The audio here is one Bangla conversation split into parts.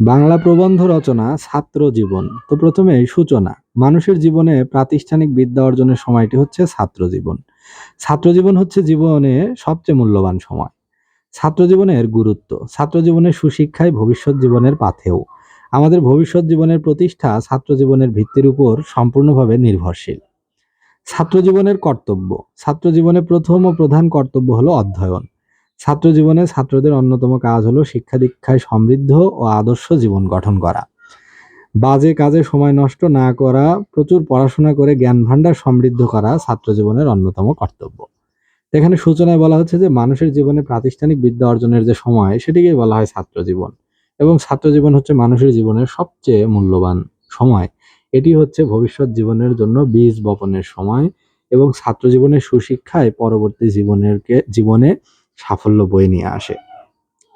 বাংলা প্রবন্ধ রচনা, ছাত্র জীবন। তো প্রথমে সূচনা। মানুষের জীবনে প্রাতিষ্ঠানিক বিদ্যা অর্জনের সময়টি হচ্ছে ছাত্র জীবন। ছাত্র জীবন হচ্ছে জীবনে সবচেয়ে মূল্যবান সময়। ছাত্র জীবনের গুরুত্ব। ছাত্র জীবনের সুশিক্ষায় ভবিষ্যৎ জীবনের পাথেও আমাদের ভবিষ্যৎ জীবনের প্রতিষ্ঠা ছাত্র জীবনের ভিত্তির উপর সম্পূর্ণভাবে নির্ভরশীল। ছাত্র জীবনের কর্তব্য। ছাত্র জীবনের প্রথম ও প্রধান কর্তব্য হলো অধ্যয়ন। ছাত্র জীবনে ছাত্রদের অন্যতম কাজ হলো শিক্ষা দীক্ষায় সমৃদ্ধ ও আদর্শ জীবন গঠন করা। বাজে কাজে সময় নষ্ট না করা, প্রচুর পড়াশোনা করে জ্ঞান ভাণ্ডার সমৃদ্ধ করা ছাত্র জীবনের অন্যতম কর্তব্য। এখানে সূচনায় বলা হচ্ছে যে মানুষের জীবনে প্রাতিষ্ঠানিক বিদ্যা অর্জনের যে সময়, সেটিকেই বলা হয় ছাত্র জীবন এবং ছাত্র জীবন হচ্ছে মানুষের জীবনের সবচেয়ে মূল্যবান সময়। এটি হচ্ছে ভবিষ্যৎ জীবনের জন্য বীজ বপনের সময় এবং ছাত্র জীবনের সুশিক্ষায় পরবর্তী জীবনের জীবনে সাফল্য বয়ে নিয়ে আসে।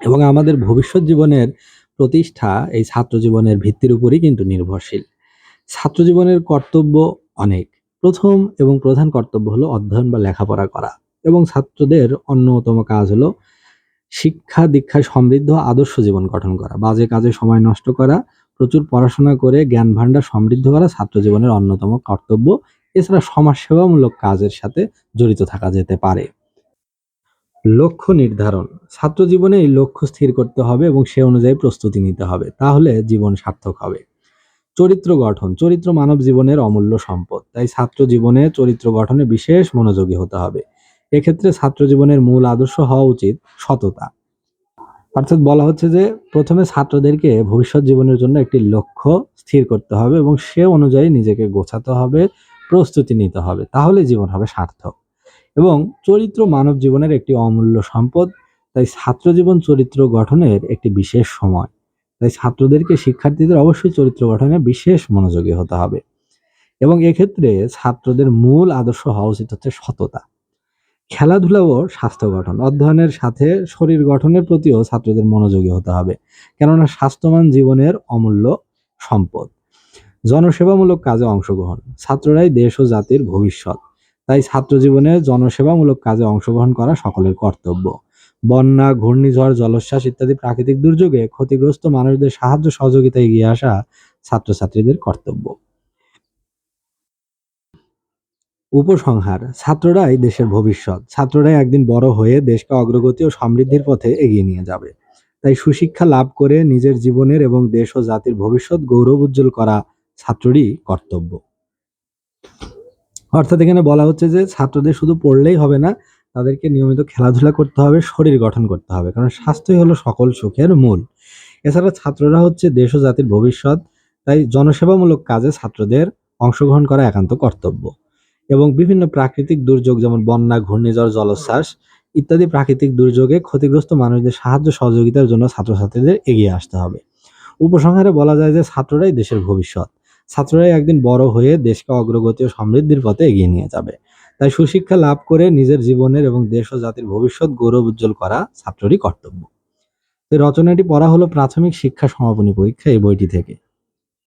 এবং আমাদের ভবিষ্যৎ জীবনের প্রতিষ্ঠা এই ছাত্র জীবনের ভিত্তির উপরই কিন্তু নির্ভরশীল। ছাত্র জীবনের কর্তব্য অনেক। প্রথম এবং প্রধান কর্তব্য হলো অধ্যয়ন বা লেখাপড়া করা। এবং ছাত্রদের অন্যতম কাজ হলো শিক্ষা দীক্ষায় সমৃদ্ধ আদর্শ জীবন গঠন করা। বাজে কাজে সময় নষ্ট করা, প্রচুর পড়াশোনা করে জ্ঞান ভাণ্ডার সমৃদ্ধ করা ছাত্র জীবনের অন্যতম কর্তব্য। এছাড়া সমাজসেবামূলক কাজের সাথে জড়িত থাকা যেতে পারে। লক্ষ্য নির্ধারণ। ছাত্র জীবনে এই লক্ষ্য স্থির করতে হবে এবং সে অনুযায়ী প্রস্তুতি নিতে হবে। তাহলে জীবন সার্থক হবে। চরিত্র গঠন। চরিত্র মানব জীবনের অমূল্য সম্পদ। তাই ছাত্র জীবনে চরিত্র গঠনে বিশেষ মনোযোগী হতে হবে। এক্ষেত্রে ছাত্র জীবনের মূল আদর্শ হওয়া উচিত সততা। অর্থাৎ বলা হচ্ছে যে, প্রথমে ছাত্রদেরকে ভবিষ্যৎ জীবনের জন্য একটি লক্ষ্য স্থির করতে হবে এবং সে অনুযায়ী নিজেকে গোছাতে হবে, প্রস্তুতি নিতে হবে। তাহলে জীবন হবে সার্থক। এবং চরিত্র মানব জীবনের একটি অমূল্য সম্পদ। তাই ছাত্র জীবন চরিত্র গঠনের একটি বিশেষ সময়। তাই ছাত্রদেরকে শিক্ষার্থীদের অবশ্যই চরিত্র গঠনে বিশেষ মনোযোগী হতে হবে। এবং এক্ষেত্রে ছাত্রদের মূল আদর্শ হওয়া উচিত হচ্ছে সততা। খেলাধুলা ও স্বাস্থ্য গঠন। অধ্যয়নের সাথে শরীর গঠনের প্রতিও ছাত্রদের মনোযোগী হতে হবে। কেননা স্বাস্থ্যবান জীবনের অমূল্য সম্পদ। জনসেবামূলক কাজে অংশগ্রহণ। ছাত্ররাই দেশ ও জাতির ভবিষ্যৎ। তাই ছাত্র জীবনে জনসেবামূলক কাজে অংশগ্রহণ করা সকলের কর্তব্য। বন্যা, ঘূর্ণিঝড়, জলোচ্ছ্বাস ইত্যাদি প্রাকৃতিক দুর্যোগে ক্ষতিগ্রস্ত মানুষদের সাহায্য সহযোগিতায় এগিয়ে আসা ছাত্রছাত্রীদের কর্তব্য। উপসংহার, ছাত্ররাই দেশের ভবিষ্যৎ। ছাত্ররাই একদিন বড় হয়ে দেশকে অগ্রগতি ও সমৃদ্ধির পথে এগিয়ে নিয়ে যাবে। তাই সুশিক্ষা লাভ করে নিজের জীবনের এবং দেশ ও জাতির ভবিষ্যৎ গৌরব উজ্জ্বল করা ছাত্ররই কর্তব্য। অর্থাৎ এখানে বলা হচ্ছে যে ছাত্রদের শুধু পড়লেই হবে না, তাদেরকে নিয়মিত খেলাধুলা করতে হবে, শরীর গঠন করতে হবে, কারণ স্বাস্থ্যই হলো সকল সুখের মূল। এছাড়া ছাত্ররা হচ্ছে দেশ ও জাতির ভবিষ্যৎ, তাই জনসেবামূলক কাজে ছাত্রদের অংশগ্রহণ করা একান্ত কর্তব্য। এবং বিভিন্ন প্রাকৃতিক দুর্যোগ যেমন বন্যা, ঘূর্ণিঝড়, জলোচ্ছ্বাস ইত্যাদি প্রাকৃতিক দুর্যোগে ক্ষতিগ্রস্ত মানুষদের সাহায্য সহযোগিতার জন্য ছাত্রছাত্রীদের এগিয়ে আসতে হবে। উপসংহারে বলা যায় যে ছাত্ররাই দেশের ভবিষ্যৎ। ছাত্ররাই একদিন বড় হয়ে দেশকে অগ্রগতি ও সমৃদ্ধির পথে এগিয়ে নিয়ে যাবে। তাই সুশিক্ষা লাভ করে নিজের জীবনের এবং দেশ ও জাতির ভবিষ্যৎ গৌরব উজ্জ্বল করা ছাত্রেরই কর্তব্য। এই রচনাটি পড়া হলো প্রাথমিক শিক্ষা সমাপনী পরীক্ষা এই বইটি থেকে।